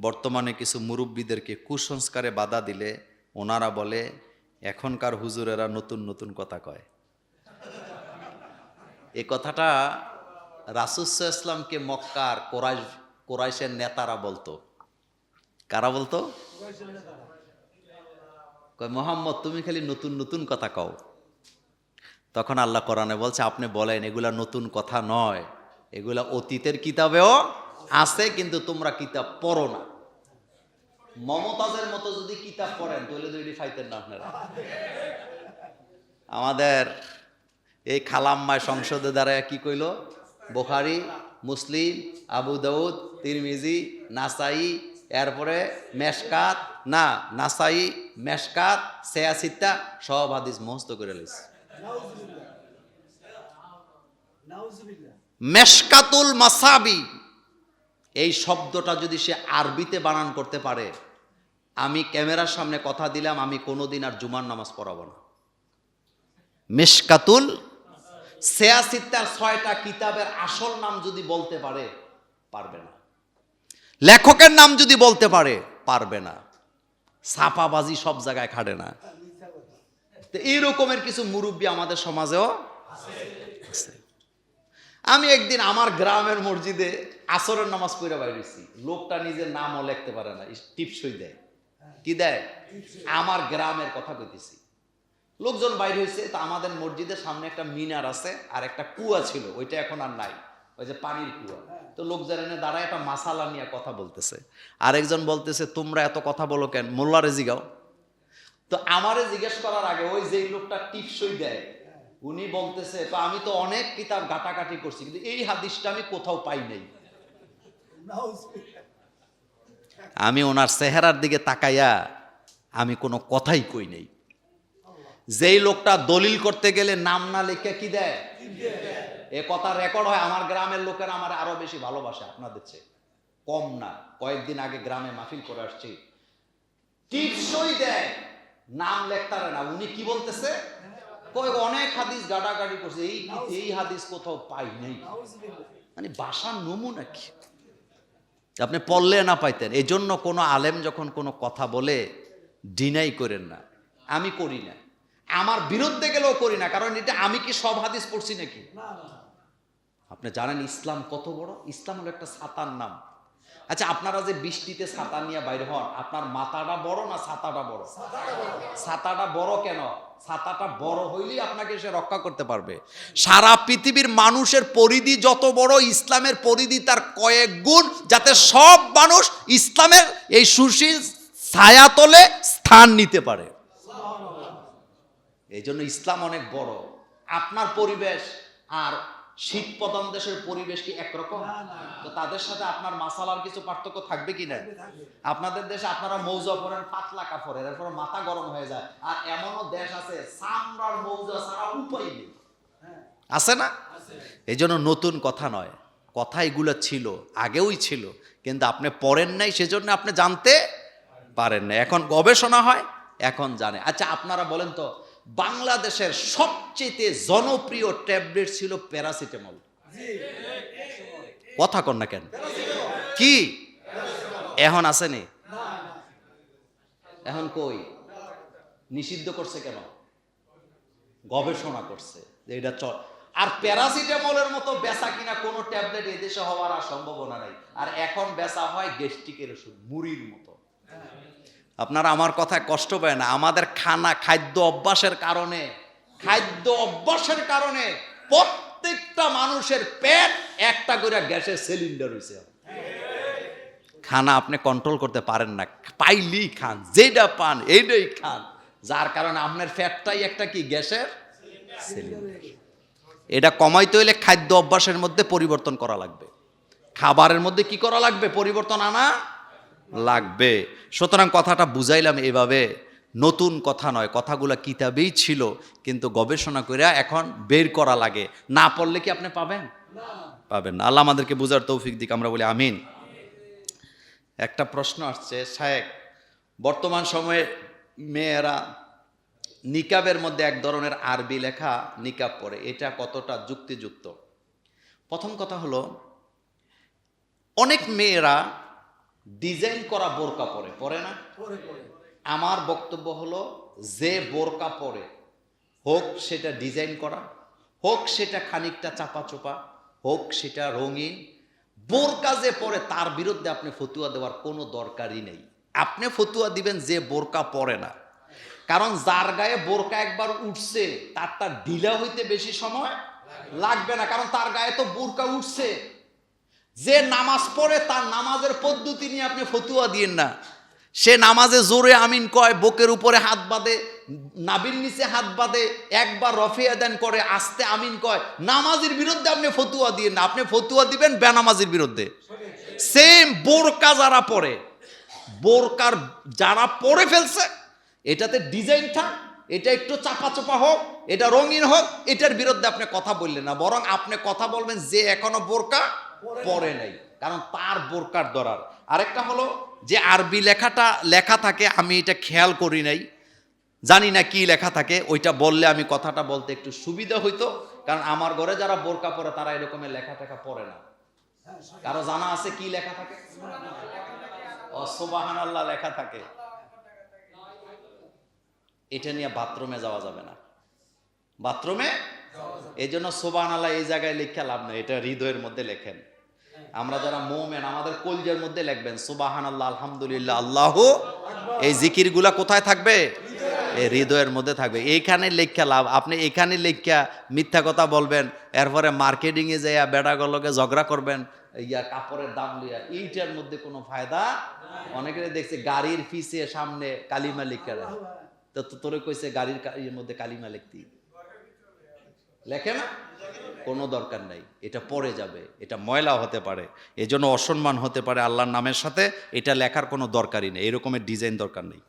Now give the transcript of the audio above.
বর্তমানে কিছু মুরব্বীদেরকে কুসংস্কারে বাধা দিলে ওনারা বলে, এখনকার হুজুরেরা নতুন নতুন কথা কয়। এ কথাটা রাসুসাহ ইসলামকে মক্কার কোরাইশ, কোরাইশের নেতারা বলতো। কারা বলতো? কয়, মোহাম্মদ, তুমি খালি নতুন নতুন কথা কও। তখন আল্লাহ কোরআনে বলছে, আপনি বলেন, এগুলা নতুন কথা নয়। এগুলা অতীতের কিতাবেও আছে কিন্তু তোমরা কিতাব পড়ো না। মমতাজের মতো যদি কিতাব পড়েন তাহলে এটি ফাইতেন না আপনারা। আমাদের এই খালাম্মায় সংসদে দাঁড়ায় কি কইল? বোখারি মুসলিম আবু দাউদ তিরমিজি নাসাই এরপরে মেশকাত না নাসাই মেশকাত সেয়াসিত্তা সব হাদিস মস্ত করে লইছে। মেশকাতুল মাসাবি এই শব্দটা যদি সে আরবিতে বানান করতে পারে, আমি ক্যামেরার সামনে কথা দিলাম, আমি কোনোদিন আর জুমার নামাজ পড়াবো না। মেশকাতুল সেয়াসিত্তার ছয়টা কিতাবের আসল নাম যদি বলতে পারে, পারবে না। লেখকের নাম যদি বলতে পারে, পারবে না। ছাপাবাজি সব জায়গায় খাটে না। তো এইরকমের কিছু মুরব্বী আমাদের সমাজেও আছে। আমি একদিন আমার গ্রামের মসজিদে আসরের নামাজ পড়ে বাইরেছি লোকটা নিজের নামও লিখতে পারে না টিপসই দেয়। কি দেয়? আমার গ্রামের কথা কইতেছি। লোকজন বাইরে হয়েছে তা আমাদের মসজিদের সামনে একটা মিনার আছে আর একটা কুয়া ছিল, ওইটা এখন আর নাই। ওই যে পানির কুয়া। তো লোকজন এনে দাঁড়ায়, একটা মাসালা নিয়ে কথা বলতেছে। আরেকজন বলতেছে, তোমরা এত কথা বলো কেন? মোল্লারে জিগাও। তো আমারে জিজ্ঞেস করার আগে ওই যেই লোকটা টিপসই দেয়। উনি বলতেছে, তো আমি তো অনেক কিতাব ঘাটাঘাটি করছি, কিন্তু এই হাদিসটা আমি কোথাও পাই নাই। আমি ওনার চেহারার দিকে তাকাইয়া আমি কোনো কথাই কই নাই। যেই লোকটা দলিল করতে গেলে নাম না লিখে কি দেয়? এ কথা রেকর্ড হয়, আমার গ্রামের লোকেরা আমার আরও বেশি ভালোবাসে আপনাদের চেয়ে। কম না, কয়েকদিন আগে গ্রামে মাহফিল করে আসছি। টিপসই দেয়, নাম লেখতারে না। উনি কি বলতেছে? অনেক হাদিস গাড়াগাড়ি করছে, এই এই হাদিস কোথাও পাই নাই। মানে বাসার নমুনা কি? আপনি পড়লে না পাইতেন। এই জন্য কোনো আলেম যখন কোনো কথা বলে ডিনাই করেন না। আমি করি না। আমার বিরুদ্ধে গেলেও করি না কারণ এটা আমি কি সব হাদিস পড়ছি নাকি? আপনি জানেন ইসলাম কত বড়? ইসলাম হলো একটা ছাতার নাম। আচ্ছা আপনারা যে বৃষ্টিতে ছাতা নিয়ে বাইরে হন আপনার মাথাটা বড় না ছাতাটা বড়? ছাতাটা বড় কেন? ছাতাটা বড় হইলেই আপনাকে সে রক্ষা করতে পারবে। সারা পৃথিবীর মানুষের পরিধি যত বড় ইসলামের পরিধি তার কয়েক গুণ যাতে সব মানুষ ইসলামের এই সুশীল ছায়াতলে স্থান নিতে পারে। এই জন্য ইসলাম অনেক বড়। আপনার পরিবেশ আর শীত প্রধান দেশের পরিবেশ কি একরকম? তো তাদের সাথে আপনার মাসালার কিছু পার্থক্য থাকবে কি না? আপনাদের দেশে আপনারা মৌজা পরেন পাতলা কাপড়ের এরপর মাথা গরম হয়ে যায়। আর এমনও দেশ আছে চামড়ার মৌজা ছাড়া উপায় নেই। আছে না? এই জন্য নতুন কথা নয়। কথা এগুলো ছিল আগেওই ছিল কিন্তু আপনি পড়েন নাই সেজন্য আপনি জানতে পারেন না এখন গবেষণা হয় এখন জানে। আচ্ছা আপনারা বলেন তো বাংলাদেশের সবচেয়ে জনপ্রিয় ট্যাবলেট ছিল প্যারাসিটামল। কথা কন না কেন? কি? এখন আসেনি এখন কই? নিষিদ্ধ করছে কেন? গবেষণা করছে যে এটা চল আর প্যারাসিটামলের মতো বেচা কিনা কোনো ট্যাবলেট এদেশে হওয়ার আর সম্ভাবনা নাই। আর এখন বেচা হয় গ্যাস্ট্রিকের ওষুধ, মুড়ির মতো। আপনারা আমার কথায় কষ্ট পায় না। আমাদের খানা খাদ্য অভ্যাসের কারণে, খাদ্য অভ্যাসের কারণে প্রত্যেকটা মানুষের পেট একটা করে গ্যাসের সিলিন্ডার হয়েছে খানা আপনি কন্ট্রোল করতে পারেন না। পাইলেই খান যেটা পান এইটাই খান। যার কারণে আপনার ফ্যাটটাই একটা কি, গ্যাসের সিলিন্ডার। এটা কমাইতে হলে খাদ্য অভ্যাসের মধ্যে পরিবর্তন করা লাগবে। খাবারের মধ্যে কি করা লাগবে? পরিবর্তন আনা। লাগবে। সুতরাং কথাটা বুঝাইলাম এভাবে। নতুন কথা নয়, কথাগুলো কিতাবেই ছিল, কিন্তু গবেষণা করে এখন বের করা লাগে। না পড়লে কি আপনি পাবেন? পাবেন আল্লাহ আমাদেরকে বুঝার তৌফিক দিক, আমরা বলি আমিন। একটা প্রশ্ন আসছে শায়েক বর্তমান সময়ে মেয়েরা নিকাবের মধ্যে এক ধরনের আরবি লেখা নিকাব পড়ে, এটা কতটা যুক্তিযুক্ত? প্রথম কথা হলো, অনেক মেয়েরা ডিজাইন করা বোরকা পরে পরে না? আমার বক্তব্য হলো যে বোরকা পরে হোক সেটা ডিজাইন করা হোক সেটা খানিকটা চাপা চোপা হোক সেটা রঙিন বোরকা যে পরে তার বিরুদ্ধে আপনি ফতুয়া দেওয়ার কোনো দরকারই নেই। আপনি ফতুয়া দিবেন যে বোরকা পরে না। কারণ যার গায়ে বোরকা একবার উঠছে তার তার ঢিলা হইতে বেশি সময় লাগবে না কারণ তার গায়ে তো বোরকা উঠছে। যে নামাজ পড়ে তার নামাজের পদ্ধতি নিয়ে আপনি ফতুয়া দিয়েন না। সে নামাজে জোরে আমিন কয়, বুকের উপরে হাত বাঁধে, নাবির নিচে হাত বাঁধে, একবার রফিয়া দেন করে আস্তে আমিন কয়। নামাজের বিরুদ্ধে আপনি ফতুয়া দিয়েন না, আপনি ফতুয়া দিবেন বেনামাজির বিরুদ্ধে। সেম বোরকা যারা পরে, বোরকার যারা পরে ফেলছে, এটাতে ডিজাইন থাক, এটা একটু চাপা চাপা হোক, এটা রঙিন হোক, এটার বিরুদ্ধে আপনি কথা বললেন না। বরং আপনি কথা বলবেন যে এখনও বোরকা পরে নাই, কারণ তার বোরকার দরার। আরেকটা হলো যে আরবি লেখাটা লেখা থাকে, আমি এটা খেয়াল করি নাই। জানি না কি লেখা থাকে, ওইটা বললে আমি কথাটা বলতে একটু সুবিধা হইতো, কারণ আমার ঘরে যারা বোরকা পরে, তারা এরকমের লেখা টেখা পড়ে না। কারও জানা আছে কি লেখা থাকে? ও সুবাহান আল্লাহ লেখা থাকে। এটা নিয়ে বাথরুমে যাওয়া যাবে না। বাথরুমে? এই জন্য সোবান আল্লাহ এই জায়গায় লিখে লাভ নেই, এটা হৃদয়ের মধ্যে লেখেন। আমরা যারা মোমেন আমাদের কলজের মধ্যে লিখবেন সুবাহান আল্লাহ আলহামদুলিল্লাহ আল্লাহ এই জিকিরগুলা কোথায় থাকবে? এই হৃদয়ের মধ্যে থাকবে। এইখানে লেখা লাভ আপনি এখানে লেখা মিথ্যা কথা বলবেন এরপরে মার্কেটিংয়ে যাইয়া বেড়াগুলোকে ঝগড়া করবেন ইয়া কাপড়ের দাম লিয়া এইটার মধ্যে কোনো ফায়দা অনেকের দেখছে গাড়ির ফিসে সামনে কালিমা লিখা তো তো তোরে কইছে গাড়ির ইয়ের মধ্যে কালিমা লিখতি। লেখে না? কোনো দরকার নাই। এটা পরে যাবে, এটা ময়লা হতে পারে, এজন্য অসম্মান হতে পারে আল্লাহর নামের সাথে, এটা লেখার কোনো দরকারই নেই, এরকমের ডিজাইন দরকার নেই।